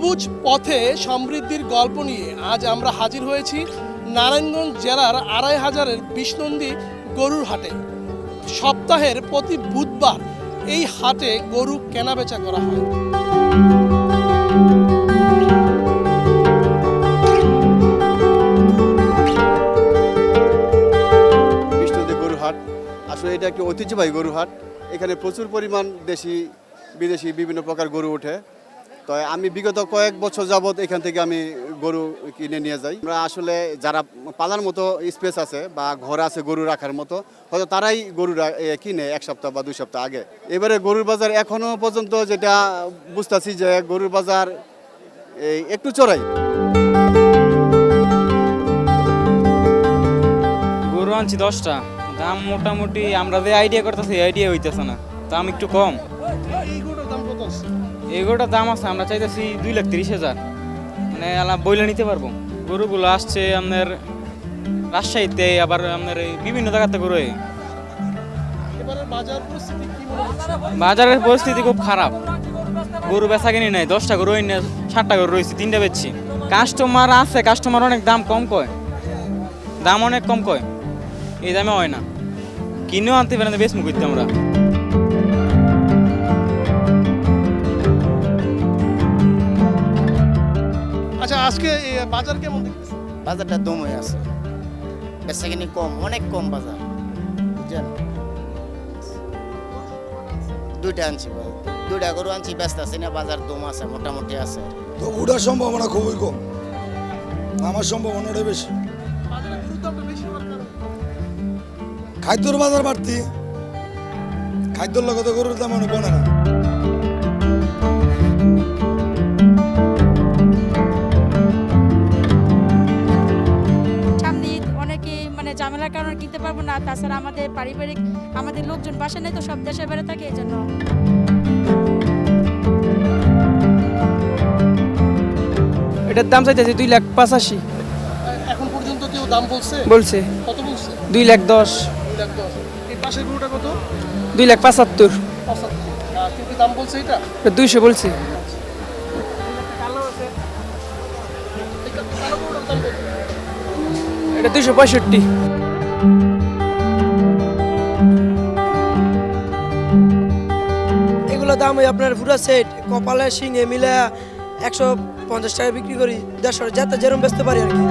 সবুজ পথে সমৃদ্ধির গল্প নিয়ে আজ আমরা হাজির হয়েছি নারায়ণগঞ্জ জেলার আড়াই হাজারের বিষ্ণন্দী গরুর হাটে। সপ্তাহের প্রতি বুধবার এই হাটে গরু কেনাবেচা করা হয়। বিষ্ণুদেব গরু হাট। আসলে এটা একটি ঐতিহ্যবাহী গরু হাট। এখানে প্রচুর পরিমাণ দেশি, বিদেশি বিভিন্ন প্রকার গরু ওঠে। তো আমি বিগত কয়েক বছর যাবৎ এখান থেকে আমি গরু কিনে নিয়ে যাই। আমরা আসলে যারা পালার মতো স্পেস আছে বা ঘর আছে গরু রাখার মতো হয়তো তারাই গরু কিনে এক সপ্তাহ বা দুই সপ্তাহ আগে। এবারে গরুর বাজার এখনও পর্যন্ত যেটা বুঝতেছি যে গরুর বাজার এই একটু চড়াই। গরু আনছি দশটা। দাম মোটামুটি আমরা যে আইডিয়া করতেছি আইডিয়া হইতেছে না। দাম একটু কম। এগুলোটার দাম আছে আমরা চাইতেছি দুই লাখ তিরিশ হাজার। মানে বইলে নিতে পারব। গরুগুলো আসছে আপনার রাজশাহীতে আবার আপনার এই বিভিন্ন জায়গাতে গরু বাজারের পরিস্থিতি খুব খারাপ। গরু বেচা কিনি নাই দশটা গরু হইনি ষাটটা গরু রয়েছে তিনটা বেচছি। কাস্টমার আছে কাস্টমার অনেক দাম কম কয়। দাম অনেক কম কয়। এই দামে হয় না। কিনেও আনতে পারে না বেশ মুখ আমরা। আজকে বাজার কেমন দেখতেছেন বাজারটা দম হয়ে আছে। বেচাকিনি কম অনেক কম বাজার। বুঝছেন? দুইটা আনছি ভাই। দুইটা গরু আনছি ব্যস্ত আছি না বাজার দম আছে মোটামুটি আছে। তো ওটার সম্ভাবনা খুবই কম। আমার সম্ভাবনাটা বেশি। খাদ্যর বাজার বাড়তি। খাদ্যর লগতে গরুর দাম অনেক বনে না। মানে ঝামেলার কারণে কিনতে পারব না। তাছাড়া আমাদের পারিবারিক আমাদের লোকজন বাসা নেই তো সব দেশে বেড়ে থাকে এই জন্য। এটার দাম চাইতেছে দুই লাখ পাঁচাশি। এখন পর্যন্ত কেউ দাম বলছে? বলছে। কত বলছে? দুই লাখ দশ। দুই লাখ দশ। এই পাশের গরুটা কত? দুই লাখ পাঁচাত্তর। পঁচাত্তর। দাম বলছে এটা এটা? দুইশো বলছে। এটা দুইশো পঁয়ষট্টি। এগুলো দাম ওই আপনার পুরো সেট কপালে শিঙে মিলে একশো পঞ্চাশ টাকা বিক্রি করি। দেড়শো যাতে যেরকম বেচতে পারি আর কি।